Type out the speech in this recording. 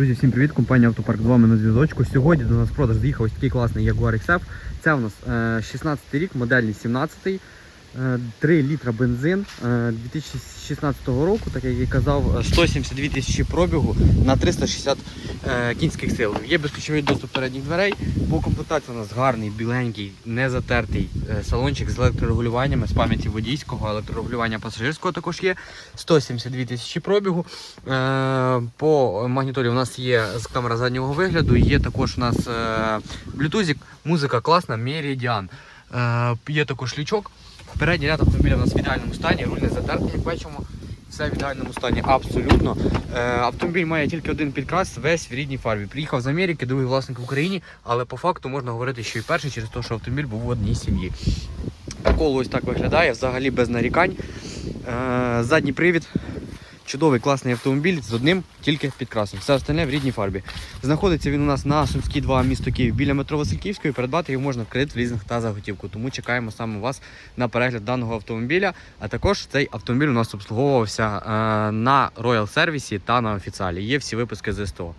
Друзі, всім привіт! Компанія Автопарк з вами на зв'язочку. Сьогодні до нас в продаж заїхав ось такий класний Jaguar XF. Це у нас е, 16 рік, модельний 17 е, 3 літра бензин е, 2016 року, так як я казав, е, 172 тисячі пробігу на 360 е, кінських сил. Є безключовий доступ передніх дверей. По комплектації у нас гарний, біленький, не затертий е, салончик з електрорегулюваннями, з пам'яті водійського, електрорегулювання пасажирського також є. 172 тисячі пробігу. Е, По магнітолі у нас є камера заднього вигляду, є також у нас е, блютузик, музика класна. Е, Є також лючок. Передній ряд автомобіля у нас в ідеальному стані, руль не затертий, як бачимо. Все в ідеальному стані, абсолютно. Е, автомобіль має тільки один підкрас, весь в рідній фарбі. Приїхав з Америки, другий власник в Україні, але по факту можна говорити, що і перший через те, що автомобіль був в одній сім'ї. Коло ось так виглядає, взагалі без нарікань. Е, задній привід. Чудовий класний автомобіль з одним тільки підкрасом. Все остальне в рідній фарбі. Знаходиться він у нас на Сумській 2 місто Київ біля метро Васильківської. Придбати його можна в кредит, в лізинг та за готівку. Тому чекаємо саме вас на перегляд даного автомобіля. А також цей автомобіль у нас обслуговувався е, на Royal сервісі та на офіціалі. Є всі випуски з СТО.